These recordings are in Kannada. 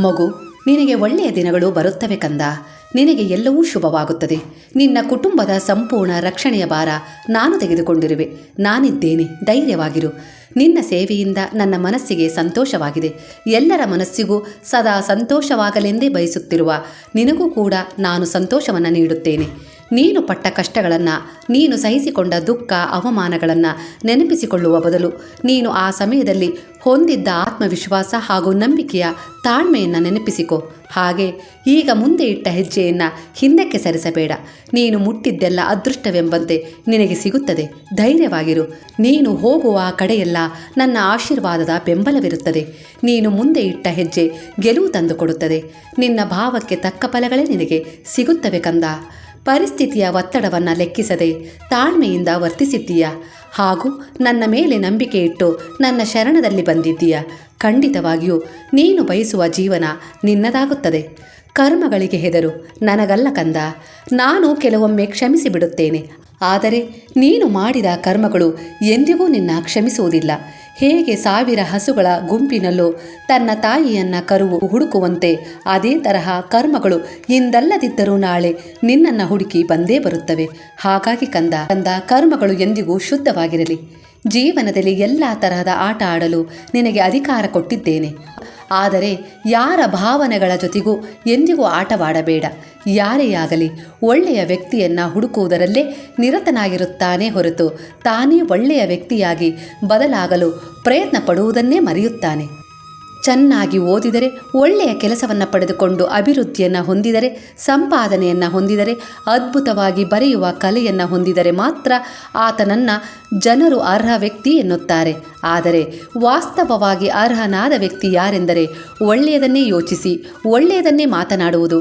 ಮಗು, ನಿನಗೆ ಒಳ್ಳೆಯ ದಿನಗಳು ಬರುತ್ತವೆ ಕಂದ. ನಿನಗೆ ಎಲ್ಲವೂ ಶುಭವಾಗುತ್ತದೆ. ನಿನ್ನ ಕುಟುಂಬದ ಸಂಪೂರ್ಣ ರಕ್ಷಣೆಯ ಭಾರ ನಾನು ತೆಗೆದುಕೊಂಡಿರುವೆ. ನಾನಿದ್ದೇನೆ. ಧೈರ್ಯವಾಗಿರು. ನಿನ್ನ ಸೇವೆಯಿಂದ ನನ್ನ ಮನಸ್ಸಿಗೆ ಸಂತೋಷವಾಗಿದೆ. ಎಲ್ಲರ ಮನಸ್ಸಿಗೂ ಸದಾ ಸಂತೋಷವಾಗಲೆಂದೇ ಬಯಸುತ್ತಿರುವ ನಿನಗೂ ಕೂಡ ನಾನು ಸಂತೋಷವನ್ನು ನೀಡುತ್ತೇನೆ. ನೀನು ಪಟ್ಟ ಕಷ್ಟಗಳನ್ನು, ನೀನು ಸಹಿಸಿಕೊಂಡ ದುಃಖ, ಅವಮಾನಗಳನ್ನು ನೆನಪಿಸಿಕೊಳ್ಳುವ ಬದಲು ನೀನು ಆ ಸಮಯದಲ್ಲಿ ಹೊಂದಿದ್ದ ಆತ್ಮವಿಶ್ವಾಸ ಹಾಗೂ ನಂಬಿಕೆಯ ತಾಳ್ಮೆಯನ್ನು ನೆನಪಿಸಿಕೊ. ಹಾಗೆ ಈಗ ಮುಂದೆ ಇಟ್ಟ ಹೆಜ್ಜೆಯನ್ನು ಹಿಂದಕ್ಕೆ ಸರಿಸಬೇಡ. ನೀನು ಮುಟ್ಟಿದ್ದೆಲ್ಲ ಅದೃಷ್ಟವೆಂಬಂತೆ ನಿನಗೆ ಸಿಗುತ್ತದೆ. ಧೈರ್ಯವಾಗಿರು. ನೀನು ಹೋಗುವ ಕಡೆಯೆಲ್ಲ ನನ್ನ ಆಶೀರ್ವಾದದ ಬೆಂಬಲವಿರುತ್ತದೆ. ನೀನು ಮುಂದೆ ಇಟ್ಟ ಹೆಜ್ಜೆ ಗೆಲುವು ತಂದುಕೊಡುತ್ತದೆ. ನಿನ್ನ ಭಾವಕ್ಕೆ ತಕ್ಕ ಫಲಗಳೇ ನಿನಗೆ ಸಿಗುತ್ತವೆ ಕಂದ. ಪರಿಸ್ಥಿತಿಯ ಒತ್ತಡವನ್ನು ಲೆಕ್ಕಿಸದೆ ತಾಳ್ಮೆಯಿಂದ ವರ್ತಿಸಿದ್ದೀಯ? ಹಾಗೂ ನನ್ನ ಮೇಲೆ ನಂಬಿಕೆ ಇಟ್ಟು ನನ್ನ ಶರಣದಲ್ಲಿ ಬಂದಿದ್ದೀಯ? ಖಂಡಿತವಾಗಿಯೂ ನೀನು ಬಯಸುವ ಜೀವನ ನಿನ್ನದಾಗುತ್ತದೆ. ಕರ್ಮಗಳಿಗೆ ಹೆದರು, ನನಗಲ್ಲ ಕಂದ. ನಾನು ಕೆಲವೊಮ್ಮೆ ಕ್ಷಮಿಸಿ ಬಿಡುತ್ತೇನೆ ಆದರೆ ನೀನು ಮಾಡಿದ ಕರ್ಮಗಳು ಎಂದಿಗೂ ನಿನ್ನ ಕ್ಷಮಿಸುವುದಿಲ್ಲ. ಹೇಗೆ ಸಾವಿರ ಹಸುಗಳ ಗುಂಪಿನಲ್ಲೂ ತನ್ನ ತಾಯಿಯನ್ನ ಕರುವು ಹುಡುಕುವಂತೆ ಅದೇ ತರಹ ಕರ್ಮಗಳು ಇಂದಲ್ಲದಿದ್ದರೂ ನಾಳೆ ನಿನ್ನನ್ನು ಹುಡುಕಿ ಬಂದೇ ಬರುತ್ತವೆ. ಹಾಗಾಗಿ ಕಂದ ಕಂದ, ಕರ್ಮಗಳು ಎಂದಿಗೂ ಶುದ್ಧವಾಗಿರಲಿ. ಜೀವನದಲ್ಲಿ ಎಲ್ಲ ತರಹದ ಆಟ ಆಡಲು ನಿನಗೆ ಅಧಿಕಾರ ಕೊಟ್ಟಿದ್ದೇನೆ. ಆದರೆ ಯಾರ ಭಾವನೆಗಳ ಜೊತೆಗೂ ಎಂದಿಗೂ ಆಟವಾಡಬೇಡ. ಯಾರೇ ಆಗಲಿ ಒಳ್ಳೆಯ ವ್ಯಕ್ತಿಯನ್ನು ಹುಡುಕುವುದರಲ್ಲೇ ನಿರತನಾಗಿರುತ್ತಾನೆ ಹೊರತು ತಾನೇ ಒಳ್ಳೆಯ ವ್ಯಕ್ತಿಯಾಗಿ ಬದಲಾಗಲು ಪ್ರಯತ್ನ ಪಡುವುದನ್ನೇ ಮರೆಯುತ್ತಾನೆ. ಚೆನ್ನಾಗಿ ಓದಿದರೆ, ಒಳ್ಳೆಯ ಕೆಲಸವನ್ನು ಪಡೆದುಕೊಂಡು ಅಭಿವೃದ್ಧಿಯನ್ನು ಹೊಂದಿದರೆ, ಸಂಪಾದನೆಯನ್ನು ಹೊಂದಿದರೆ, ಅದ್ಭುತವಾಗಿ ಬರೆಯುವ ಕಲೆಯನ್ನು ಹೊಂದಿದರೆ ಮಾತ್ರ ಆತನನ್ನು ಜನರು ಅರ್ಹ ವ್ಯಕ್ತಿ ಎನ್ನುತ್ತಾರೆ. ಆದರೆ ವಾಸ್ತವವಾಗಿ ಅರ್ಹನಾದ ವ್ಯಕ್ತಿ ಯಾರೆಂದರೆ ಒಳ್ಳೆಯದನ್ನೇ ಯೋಚಿಸಿ, ಒಳ್ಳೆಯದನ್ನೇ ಮಾತನಾಡುವುದು,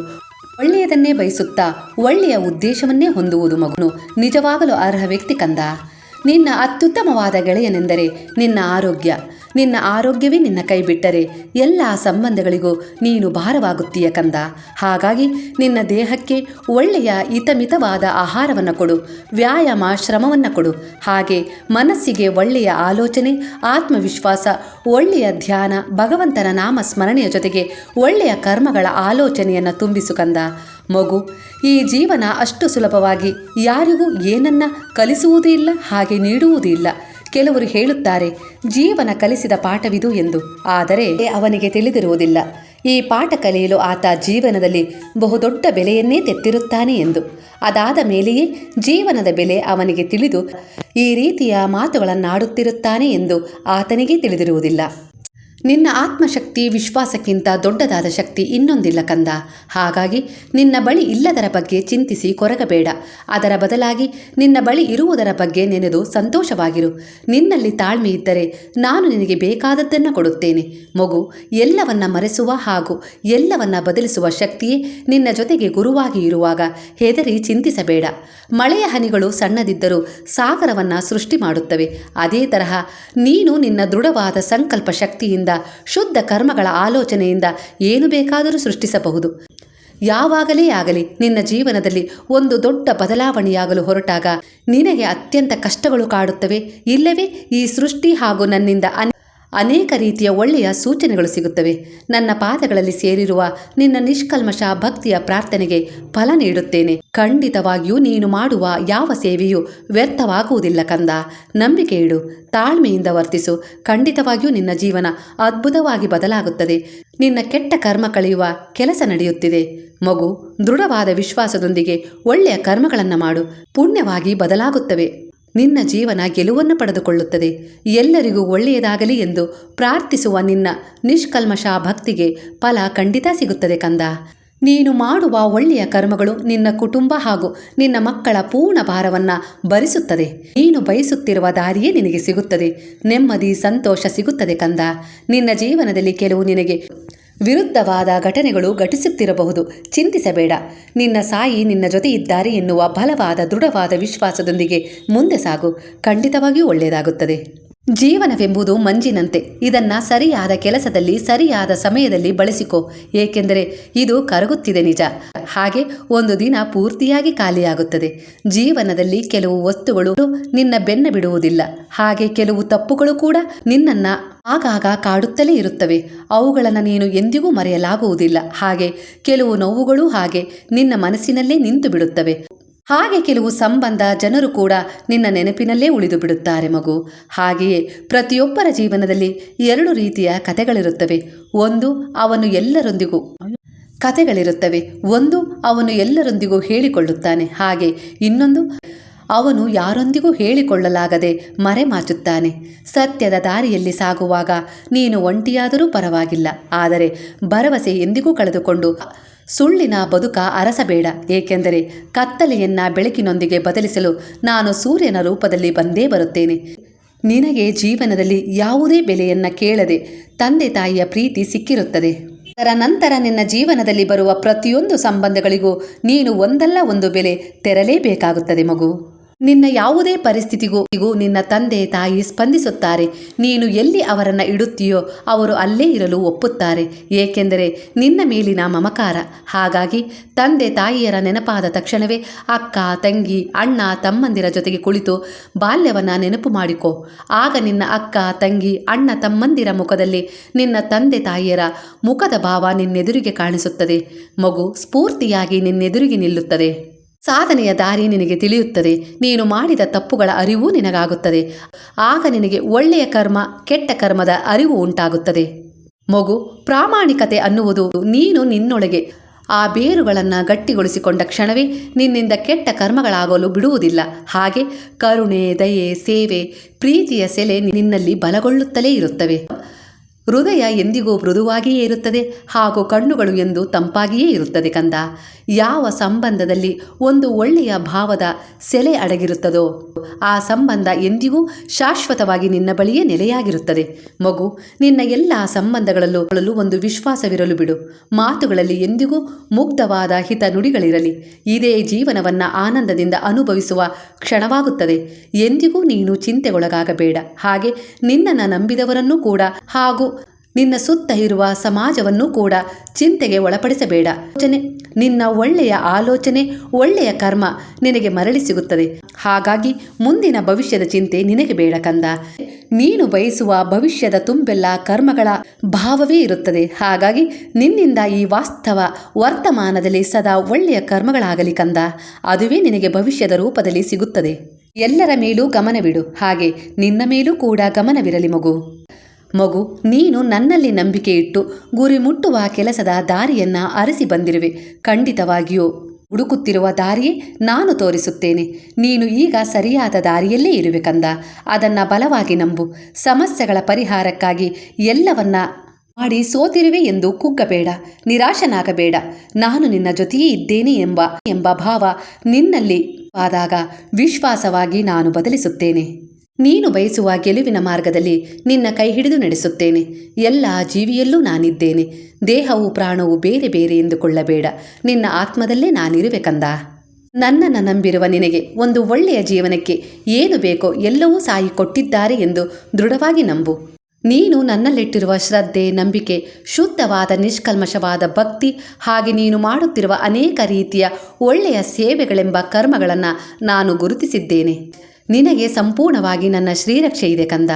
ಒಳ್ಳೆಯದನ್ನೇ ಬಯಸುತ್ತಾ, ಒಳ್ಳೆಯ ಉದ್ದೇಶವನ್ನೇ ಹೊಂದುವುದು ಮಗನು. ನಿಜವಾಗಲು ಅರ್ಹ ವ್ಯಕ್ತಿ ಕಂದ? ನಿನ್ನ ಅತ್ಯುತ್ತಮವಾದ ಗೆಳೆಯನೆಂದರೆ ನಿನ್ನ ಆರೋಗ್ಯ. ನಿನ್ನ ಆರೋಗ್ಯವೇ ನಿನ್ನ ಕೈ ಬಿಟ್ಟರೆ ಎಲ್ಲ ಸಂಬಂಧಗಳಿಗೂ ನೀನು ಭಾರವಾಗುತ್ತೀಯ ಕಂದ. ಹಾಗಾಗಿ ನಿನ್ನ ದೇಹಕ್ಕೆ ಒಳ್ಳೆಯ ಹಿತಮಿತವಾದ ಆಹಾರವನ್ನು ಕೊಡು ವ್ಯಾಯಾಮ ಶ್ರಮವನ್ನು ಕೊಡು. ಹಾಗೆ ಮನಸ್ಸಿಗೆ ಒಳ್ಳೆಯ ಆಲೋಚನೆ, ಆತ್ಮವಿಶ್ವಾಸ, ಒಳ್ಳೆಯ ಧ್ಯಾನ, ಭಗವಂತನ ನಾಮ ಸ್ಮರಣೆಯ ಜೊತೆಗೆ ಒಳ್ಳೆಯ ಕರ್ಮಗಳ ಆಲೋಚನೆಯನ್ನು ತುಂಬಿಸು ಕಂದ. ಮಗು, ಈ ಜೀವನ ಅಷ್ಟು ಸುಲಭವಾಗಿ ಯಾರಿಗೂ ಏನನ್ನ ಕಲಿಸುವುದೂ ಇಲ್ಲ, ಹಾಗೆ ನೀಡುವುದೂ ಇಲ್ಲ. ಕೆಲವರು ಹೇಳುತ್ತಾರೆ, ಜೀವನ ಕಲಿಸಿದ ಪಾಠವಿದು ಎಂದು. ಆದರೆ ಅವನಿಗೆ ತಿಳಿದಿರುವುದಿಲ್ಲ. ಈ ಪಾಠ ಕಲಿಯಲು ಆತ ಜೀವನದಲ್ಲಿ ಬಹುದೊಡ್ಡ ಬೆಲೆಯನ್ನೇ ತೆತ್ತಿರುತ್ತಾನೆ ಎಂದು. ಅದಾದ ಮೇಲೆಯೇ ಜೀವನದ ಬೆಲೆ ಅವನಿಗೆ ತಿಳಿದು ಈ ರೀತಿಯ ಮಾತುಗಳನ್ನಾಡುತ್ತಿರುತ್ತಾನೆ ಎಂದು ಆತನಿಗೆ ತಿಳಿದಿರುವುದಿಲ್ಲ. ನಿನ್ನ ಆತ್ಮಶಕ್ತಿ ವಿಶ್ವಾಸಕ್ಕಿಂತ ದೊಡ್ಡದಾದ ಶಕ್ತಿ ಇನ್ನೊಂದಿಲ್ಲ ಕಂದ. ಹಾಗಾಗಿ ನಿನ್ನ ಬಳಿ ಇಲ್ಲದರ ಬಗ್ಗೆ ಚಿಂತಿಸಿ ಕೊರಗಬೇಡ. ಅದರ ಬದಲಾಗಿ ನಿನ್ನ ಬಳಿ ಇರುವುದರ ಬಗ್ಗೆ ನೆನೆದು ಸಂತೋಷವಾಗಿರು. ನಿನ್ನಲ್ಲಿ ತಾಳ್ಮೆ ಇದ್ದರೆ ನಾನು ನಿನಗೆ ಬೇಕಾದದ್ದನ್ನು ಕೊಡುತ್ತೇನೆ. ಮಗು, ಎಲ್ಲವನ್ನ ಮರೆಸುವ ಹಾಗೂ ಎಲ್ಲವನ್ನ ಬದಲಿಸುವ ಶಕ್ತಿಯೇ ನಿನ್ನ ಜೊತೆಗೆ ಗುರುವಾಗಿ ಇರುವಾಗ ಹೆದರಿ ಚಿಂತಿಸಬೇಡ. ಮಳೆಯ ಹನಿಗಳು ಸಣ್ಣದಿದ್ದರೂ ಸಾಗರವನ್ನು ಸೃಷ್ಟಿ ಮಾಡುತ್ತವೆ. ಅದೇ ತರಹ ನೀನು ನಿನ್ನ ದೃಢವಾದ ಸಂಕಲ್ಪ ಶಕ್ತಿಯಿಂದ ಶುದ್ಧ ಕರ್ಮಗಳ ಆಲೋಚನೆಯಿಂದ ಏನು ಬೇಕಾದರೂ ಸೃಷ್ಟಿಸಬಹುದು. ಯಾವಾಗಲೇ ಆಗಲಿ, ನಿನ್ನ ಜೀವನದಲ್ಲಿ ಒಂದು ದೊಡ್ಡ ಬದಲಾವಣೆಯಾಗಲು ಹೊರಟಾಗ ನಿನಗೆ ಅತ್ಯಂತ ಕಷ್ಟಗಳು ಕಾಡುತ್ತವೆ. ಇಲ್ಲವೇ, ಈ ಸೃಷ್ಟಿ ಹಾಗೂ ನನ್ನಿಂದ ಅನ್ ಅನೇಕ ರೀತಿಯ ಒಳ್ಳೆಯ ಸೂಚನೆಗಳು ಸಿಗುತ್ತವೆ. ನನ್ನ ಪಾದಗಳಲ್ಲಿ ಸೇರಿರುವ ನಿನ್ನ ನಿಷ್ಕಲ್ಮಶ ಭಕ್ತಿಯ ಪ್ರಾರ್ಥನೆಗೆ ಫಲ ನೀಡುತ್ತೇನೆ. ಖಂಡಿತವಾಗಿಯೂ ನೀನು ಮಾಡುವ ಯಾವ ಸೇವೆಯೂ ವ್ಯರ್ಥವಾಗುವುದಿಲ್ಲ ಕಂದ. ನಂಬಿಕೆ ಇಡು, ತಾಳ್ಮೆಯಿಂದ ವರ್ತಿಸು. ಖಂಡಿತವಾಗಿಯೂ ನಿನ್ನ ಜೀವನ ಅದ್ಭುತವಾಗಿ ಬದಲಾಗುತ್ತದೆ. ನಿನ್ನ ಕೆಟ್ಟ ಕರ್ಮ ಕಳೆಯುವ ಕೆಲಸ ನಡೆಯುತ್ತಿದೆ. ಮಗು, ದೃಢವಾದ ವಿಶ್ವಾಸದೊಂದಿಗೆ ಒಳ್ಳೆಯ ಕರ್ಮಗಳನ್ನು ಮಾಡು. ಪುಣ್ಯವಾಗಿ ಬದಲಾಗುತ್ತವೆ. ನಿನ್ನ ಜೀವನ ಗೆಲುವನ್ನು ಪಡೆದುಕೊಳ್ಳುತ್ತದೆ. ಎಲ್ಲರಿಗೂ ಒಳ್ಳೆಯದಾಗಲಿ ಎಂದು ಪ್ರಾರ್ಥಿಸುವ ನಿನ್ನ ನಿಷ್ಕಲ್ಮಶ ಭಕ್ತಿಗೆ ಫಲ ಖಂಡಿತ ಸಿಗುತ್ತದೆ ಕಂದ. ನೀನು ಮಾಡುವ ಒಳ್ಳೆಯ ಕರ್ಮಗಳು ನಿನ್ನ ಕುಟುಂಬ ಹಾಗೂ ನಿನ್ನ ಮಕ್ಕಳ ಪೂರ್ಣ ಭಾರವನ್ನು ಭರಿಸುತ್ತದೆ. ನೀನು ಬಯಸುತ್ತಿರುವ ದಾರಿಯೇ ನಿನಗೆ ಸಿಗುತ್ತದೆ. ನೆಮ್ಮದಿ, ಸಂತೋಷ ಸಿಗುತ್ತದೆ ಕಂದ. ನಿನ್ನ ಜೀವನದಲ್ಲಿ ಕೆಲವು ನಿನಗೆ ವಿರುದ್ಧವಾದ ಘಟನೆಗಳು ಘಟಿಸುತ್ತಿರಬಹುದು. ಚಿಂತಿಸಬೇಡ. ನಿನ್ನ ಸಾಯಿ ನಿನ್ನ ಜೊತೆ ಇದ್ದಾರೆ ಎನ್ನುವ ಬಲವಾದ ದೃಢವಾದ ವಿಶ್ವಾಸದೊಂದಿಗೆ ಮುಂದೆ ಸಾಗು. ಖಂಡಿತವಾಗಿಯೂ ಒಳ್ಳೆಯದಾಗುತ್ತದೆ. ಜೀವನವೆಂಬುದು ಮಂಜಿನಂತೆ. ಇದನ್ನ ಸರಿಯಾದ ಕೆಲಸದಲ್ಲಿ ಸರಿಯಾದ ಸಮಯದಲ್ಲಿ ಬಳಸಿಕೋ. ಏಕೆಂದರೆ ಇದು ಕರಗುತ್ತಿದೆ ನಿಜ. ಹಾಗೆ ಒಂದು ದಿನ ಪೂರ್ತಿಯಾಗಿ ಖಾಲಿಯಾಗುತ್ತದೆ. ಜೀವನದಲ್ಲಿ ಕೆಲವು ವಸ್ತುಗಳು ನಿನ್ನ ಬೆನ್ನ ಬಿಡುವುದಿಲ್ಲ. ಹಾಗೆ ಕೆಲವು ತಪ್ಪುಗಳು ಕೂಡ ನಿನ್ನನ್ನ ಆಗಾಗ ಕಾಡುತ್ತಲೇ ಇರುತ್ತವೆ. ಅವುಗಳನ್ನು ನೀನು ಎಂದಿಗೂ ಮರೆಯಲಾಗುವುದಿಲ್ಲ. ಹಾಗೆ ಕೆಲವು ನೋವುಗಳು ಹಾಗೆ ನಿನ್ನ ಮನಸ್ಸಿನಲ್ಲೇ ನಿಂತು ಬಿಡುತ್ತವೆ ಹಾಗೆ ಕೆಲವು ಸಂಬಂಧ ಜನರು ಕೂಡ ನಿನ್ನ ನೆನಪಿನಲ್ಲೇ ಉಳಿದು ಬಿಡುತ್ತಾರೆ ಮಗು. ಹಾಗೆಯೇ ಪ್ರತಿಯೊಬ್ಬರ ಜೀವನದಲ್ಲಿ ಎರಡು ರೀತಿಯ ಕಥೆಗಳಿರುತ್ತವೆ. ಒಂದು ಅವನು ಎಲ್ಲರೊಂದಿಗೂ ಕಥೆಗಳಿರುತ್ತವೆ. ಒಂದು ಅವನು ಎಲ್ಲರೊಂದಿಗೂ ಹೇಳಿಕೊಳ್ಳುತ್ತಾನೆ. ಹಾಗೆ ಇನ್ನೊಂದು ಅವನು ಯಾರೊಂದಿಗೂ ಹೇಳಿಕೊಳ್ಳಲಾಗದೆ ಮರೆಮಾಚುತ್ತಾನೆ. ಸತ್ಯದ ದಾರಿಯಲ್ಲಿ ಸಾಗುವಾಗ ನೀನು ಒಂಟಿಯಾದರೂ ಪರವಾಗಿಲ್ಲ. ಆದರೆ ಭರವಸೆ ಎಂದಿಗೂ ಕಳೆದುಕೊಂಡು ಸುಳ್ಳಿನ ಬದುಕ ಅರಸಬೇಡ, ಏಕೆಂದರೆ ಕತ್ತಲೆಯನ್ನ ಬೆಳಕಿನೊಂದಿಗೆ ಬದಲಿಸಲು ನಾನು ಸೂರ್ಯನ ರೂಪದಲ್ಲಿ ಬಂದೇ ಬರುತ್ತೇನೆ. ನಿನಗೆ ಜೀವನದಲ್ಲಿ ಯಾವುದೇ ಬೆಲೆಯನ್ನ ಕೇಳದೆ ತಂದೆ ತಾಯಿಯ ಪ್ರೀತಿ ಸಿಕ್ಕಿರುತ್ತದೆ. ಅದರ ನಂತರ ನಿನ್ನ ಜೀವನದಲ್ಲಿ ಬರುವ ಪ್ರತಿಯೊಂದು ಸಂಬಂಧಗಳಿಗೂ ನೀನು ಒಂದಲ್ಲ ಒಂದು ಬೆಲೆ ತೆರಲೇಬೇಕಾಗುತ್ತದೆ ಮಗು. ನಿನ್ನ ಯಾವುದೇ ಪರಿಸ್ಥಿತಿಗೂ ನಿನ್ನ ತಂದೆ ತಾಯಿ ಸ್ಪಂದಿಸುತ್ತಾರೆ. ನೀನು ಎಲ್ಲಿ ಅವರನ್ನು ಇಡುತ್ತೀಯೋ ಅವರು ಅಲ್ಲೇ ಇರಲು ಒಪ್ಪುತ್ತಾರೆ. ಏಕೆಂದರೆ ನಿನ್ನ ಮೇಲಿನ ಮಮಕಾರ. ಹಾಗಾಗಿ ತಂದೆ ತಾಯಿಯರ ನೆನಪಾದ ತಕ್ಷಣವೇ ಅಕ್ಕ, ತಂಗಿ, ಅಣ್ಣ, ತಮ್ಮಂದಿರ ಜೊತೆಗೆ ಕುಳಿತು ಬಾಲ್ಯವನ್ನು ನೆನಪು ಮಾಡಿಕೊ. ಆಗ ನಿನ್ನ ಅಕ್ಕ, ತಂಗಿ, ಅಣ್ಣ, ತಮ್ಮಂದಿರ ಮುಖದಲ್ಲಿ ನಿನ್ನ ತಂದೆ ತಾಯಿಯರ ಮುಖದ ಭಾವ ನಿನ್ನೆದುರಿಗೆ ಕಾಣಿಸುತ್ತದೆ. ಮಗು ಸ್ಫೂರ್ತಿಯಾಗಿ ನಿನ್ನೆದುರಿಗೆ ನಿಲ್ಲುತ್ತದೆ. ಸಾಧನೆಯ ದಾರಿ ನಿನಗೆ ತಿಳಿಯುತ್ತದೆ. ನೀನು ಮಾಡಿದ ತಪ್ಪುಗಳ ಅರಿವು ನಿನಗಾಗುತ್ತದೆ. ಆಗ ನಿನಗೆ ಒಳ್ಳೆಯ ಕರ್ಮ, ಕೆಟ್ಟ ಕರ್ಮದ ಅರಿವು ಉಂಟಾಗುತ್ತದೆ. ಮಗು, ಪ್ರಾಮಾಣಿಕತೆ ಅನ್ನುವುದು ನೀನು ನಿನ್ನೊಳಗೆ. ಆ ಬೇರುಗಳನ್ನು ಗಟ್ಟಿಗೊಳಿಸಿಕೊಂಡ ಕ್ಷಣವೇ ನಿನ್ನಿಂದ ಕೆಟ್ಟ ಕರ್ಮಗಳಾಗಲು ಬಿಡುವುದಿಲ್ಲ. ಹಾಗೆ ಕರುಣೆ, ದಯೆ, ಸೇವೆ, ಪ್ರೀತಿಯ ಸೆಲೆ ನಿನ್ನಲ್ಲಿ ಬಲಗೊಳ್ಳುತ್ತಲೇ ಇರುತ್ತವೆ. ಹೃದಯ ಎಂದಿಗೂ ಮೃದುವಾಗಿಯೇ ಇರುತ್ತದೆ ಹಾಗೂ ಕಣ್ಣುಗಳು ಎಂದು ತಂಪಾಗಿಯೇ ಇರುತ್ತದೆ ಕಂದ. ಯಾವ ಸಂಬಂಧದಲ್ಲಿ ಒಂದು ಒಳ್ಳೆಯ ಭಾವದ ಸೆಲೆ ಅಡಗಿರುತ್ತದೋ, ಆ ಸಂಬಂಧ ಎಂದಿಗೂ ಶಾಶ್ವತವಾಗಿ ನಿನ್ನ ಬಳಿಯೇ ನೆಲೆಯಾಗಿರುತ್ತದೆ. ಮಗು, ನಿನ್ನ ಎಲ್ಲ ಸಂಬಂಧಗಳಲ್ಲೂ ಒಂದು ವಿಶ್ವಾಸವಿರಲು ಬಿಡು. ಮಾತುಗಳಲ್ಲಿ ಎಂದಿಗೂ ಮುಗ್ಧವಾದ ಹಿತ ನುಡಿಗಳಿರಲಿ. ಇದೇ ಜೀವನವನ್ನು ಆನಂದದಿಂದ ಅನುಭವಿಸುವ ಕ್ಷಣವಾಗುತ್ತದೆ. ಎಂದಿಗೂ ನೀನು ಚಿಂತೆಗೊಳಗಾಗಬೇಡ. ಹಾಗೆ ನಿನ್ನನ್ನು ನಂಬಿದವರನ್ನೂ ಕೂಡ ಹಾಗೂ ನಿನ್ನ ಸುತ್ತ ಇರುವ ಸಮಾಜವನ್ನು ಕೂಡ ಚಿಂತೆಗೆ ಒಳಪಡಿಸಬೇಡ. ಯೋಚನೆ ನಿನ್ನ ಒಳ್ಳೆಯ ಆಲೋಚನೆ, ಒಳ್ಳೆಯ ಕರ್ಮ ನಿನಗೆ ಮರಳಿ ಸಿಗುತ್ತದೆ. ಹಾಗಾಗಿ ಮುಂದಿನ ಭವಿಷ್ಯದ ಚಿಂತೆ ನಿನಗೆ ಬೇಡ ಕಂದ. ನೀನು ಬಯಸುವ ಭವಿಷ್ಯದ ತುಂಬೆಲ್ಲ ಕರ್ಮಗಳ ಭಾವವೇ ಇರುತ್ತದೆ. ಹಾಗಾಗಿ ನಿನ್ನಿಂದ ಈ ವಾಸ್ತವ ವರ್ತಮಾನದಲ್ಲಿ ಸದಾ ಒಳ್ಳೆಯ ಕರ್ಮಗಳಾಗಲಿ ಕಂದ. ಅದುವೇ ನಿನಗೆ ಭವಿಷ್ಯದ ರೂಪದಲ್ಲಿ ಸಿಗುತ್ತದೆ. ಎಲ್ಲರ ಮೇಲೂ ಗಮನವಿಡು. ಹಾಗೆ ನಿನ್ನ ಮೇಲೂ ಕೂಡ ಗಮನವಿರಲಿ ಮಗು. ಮಗು, ನೀನು ನನ್ನಲ್ಲಿ ನಂಬಿಕೆ ಇಟ್ಟು ಗುರಿ ಮುಟ್ಟುವ ಕೆಲಸದ ದಾರಿಯನ್ನ ಅರಸಿ ಬಂದಿರುವೆ. ಖಂಡಿತವಾಗಿಯೂ ಹುಡುಕುತ್ತಿರುವ ದಾರಿಯೇ ನಾನು ತೋರಿಸುತ್ತೇನೆ. ನೀನು ಈಗ ಸರಿಯಾದ ದಾರಿಯಲ್ಲೇ ಇರುವೆ ಕಂದ. ಅದನ್ನು ಬಲವಾಗಿ ನಂಬು. ಸಮಸ್ಯೆಗಳ ಪರಿಹಾರಕ್ಕಾಗಿ ಎಲ್ಲವನ್ನ ಮಾಡಿ ಸೋತಿರುವೆ ಎಂದು ಕುಗ್ಗಬೇಡ, ನಿರಾಶನಾಗಬೇಡ. ನಾನು ನಿನ್ನ ಜೊತೆಯೇ ಇದ್ದೇನೆ ಎಂಬ ಎಂಬ ಭಾವ ನಿನ್ನಲ್ಲಿ ಆದಾಗ ವಿಶ್ವಾಸವಾಗಿ ನಾನು ಬದಲಿಸುತ್ತೇನೆ. ನೀನು ಬಯಸುವ ಗೆಲುವಿನ ಮಾರ್ಗದಲ್ಲಿ ನಿನ್ನ ಕೈ ಹಿಡಿದು ನಡೆಸುತ್ತೇನೆ. ಎಲ್ಲ ಜೀವಿಯಲ್ಲೂ ನಾನಿದ್ದೇನೆ. ದೇಹವು ಪ್ರಾಣವು ಬೇರೆ ಬೇರೆ ಎಂದುಕೊಳ್ಳಬೇಡ. ನಿನ್ನ ಆತ್ಮದಲ್ಲೇ ನಾನಿರುವೆ ಕಂದ. ನನ್ನನ್ನು ನಂಬಿರುವ ನಿನಗೆ ಒಂದು ಒಳ್ಳೆಯ ಜೀವನಕ್ಕೆ ಏನು ಬೇಕೋ ಎಲ್ಲವೂ ಸಾಯಿ ಕೊಟ್ಟಿದ್ದಾರೆ ಎಂದು ದೃಢವಾಗಿ ನಂಬು. ನೀನು ನನ್ನಲ್ಲಿಟ್ಟಿರುವ ಶ್ರದ್ಧೆ, ನಂಬಿಕೆ, ಶುದ್ಧವಾದ ನಿಷ್ಕಲ್ಮಶವಾದ ಭಕ್ತಿ ಹಾಗೆ ನೀನು ಮಾಡುತ್ತಿರುವ ಅನೇಕ ರೀತಿಯ ಒಳ್ಳೆಯ ಸೇವೆಗಳೆಂಬ ಕರ್ಮಗಳನ್ನು ನಾನು ಗುರುತಿಸಿದ್ದೇನೆ. ನಿನಗೆ ಸಂಪೂರ್ಣವಾಗಿ ನನ್ನ ಶ್ರೀರಕ್ಷೆ ಇದೆ ಕಂದ.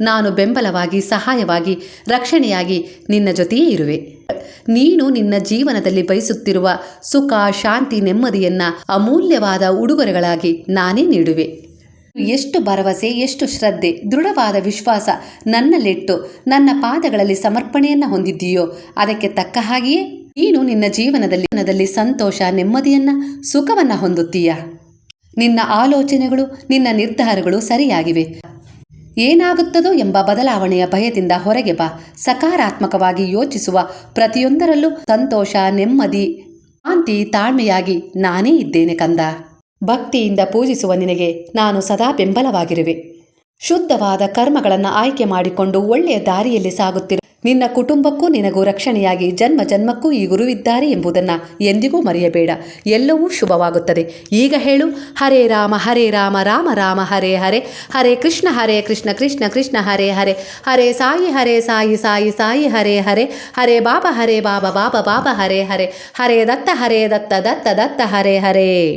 ನಾನು ಬೆಂಬಲವಾಗಿ, ಸಹಾಯವಾಗಿ, ರಕ್ಷಣೆಯಾಗಿ ನಿನ್ನ ಜೊತೆಯೇ ಇರುವೆ. ನೀನು ನಿನ್ನ ಜೀವನದಲ್ಲಿ ಬಯಸುತ್ತಿರುವ ಸುಖ, ಶಾಂತಿ, ನೆಮ್ಮದಿಯನ್ನ ಅಮೂಲ್ಯವಾದ ಉಡುಗೊರೆಗಳಾಗಿ ನಾನೇ ನೀಡುವೆ. ಎಷ್ಟು ಭರವಸೆ, ಎಷ್ಟು ಶ್ರದ್ಧೆ, ದೃಢವಾದ ವಿಶ್ವಾಸ ನನ್ನಲ್ಲಿಟ್ಟು ನನ್ನ ಪಾದಗಳಲ್ಲಿ ಸಮರ್ಪಣೆಯನ್ನು ಹೊಂದಿದ್ದೀಯೋ, ಅದಕ್ಕೆ ತಕ್ಕ ಹಾಗೆಯೇ ನೀನು ನಿನ್ನ ಜೀವನದಲ್ಲಿ ಸಂತೋಷ, ನೆಮ್ಮದಿಯನ್ನ, ಸುಖವನ್ನ ಹೊಂದುತ್ತೀಯ? ನಿನ್ನ ಆಲೋಚನೆಗಳು, ನಿನ್ನ ನಿರ್ಧಾರಗಳು ಸರಿಯಾಗಿವೆ. ಏನಾಗುತ್ತದೋ ಎಂಬ ಬದಲಾವಣೆಯ ಭಯದಿಂದ ಹೊರಗೆ ಬಾ. ಸಕಾರಾತ್ಮಕವಾಗಿ ಯೋಚಿಸುವ ಪ್ರತಿಯೊಂದರಲ್ಲೂ ಸಂತೋಷ, ನೆಮ್ಮದಿ, ಶಾಂತಿ, ತಾಳ್ಮೆಯಾಗಿ ನಾನೇ ಇದ್ದೇನೆ ಕಂದ. ಭಕ್ತಿಯಿಂದ ಪೂಜಿಸುವ ನಿನಗೆ ನಾನು ಸದಾ ಬೆಂಬಲವಾಗಿರುವೆ. ಶುದ್ಧವಾದ ಕರ್ಮಗಳನ್ನು ಆಯ್ಕೆ ಮಾಡಿಕೊಂಡು ಒಳ್ಳೆಯ ದಾರಿಯಲ್ಲಿ ಸಾಗುತ್ತಿರುವ ನಿನ್ನ ಕುಟುಂಬಕ್ಕೂ ನಿನಗೂ ರಕ್ಷಣೆಯಾಗಿ ಜನ್ಮ ಜನ್ಮಕ್ಕೂ ಈ ಗುರುವಿದ್ದಾರೆ ಎಂಬುದನ್ನು ಎಂದಿಗೂ ಮರೆಯಬೇಡ. ಎಲ್ಲವೂ ಶುಭವಾಗುತ್ತದೆ. ಈಗ ಹೇಳು, ಹರೇ ರಾಮ ಹರೇ ರಾಮ ರಾಮ ರಾಮ, ಹರೇ ಹರೇ ಹರೇ ಕೃಷ್ಣ ಹರೇ ಕೃಷ್ಣ ಕೃಷ್ಣ ಕೃಷ್ಣ, ಹರೇ ಹರೇ ಹರೇ ಸಾಯಿ ಹರೇ ಸಾಯಿ ಸಾಯಿ ಸಾಯಿ, ಹರೇ ಹರೇ ಹರೇ ಬಾಬಾ ಹರೇ ಬಾಬಾ ಬಾಬಾ ಬಾಬಾ, ಹರೇ ಹರೇ ಹರೇ ದತ್ತ ಹರೇ ದತ್ತ ದತ್ತ ದತ್ತ, ಹರೇ ಹರೇ.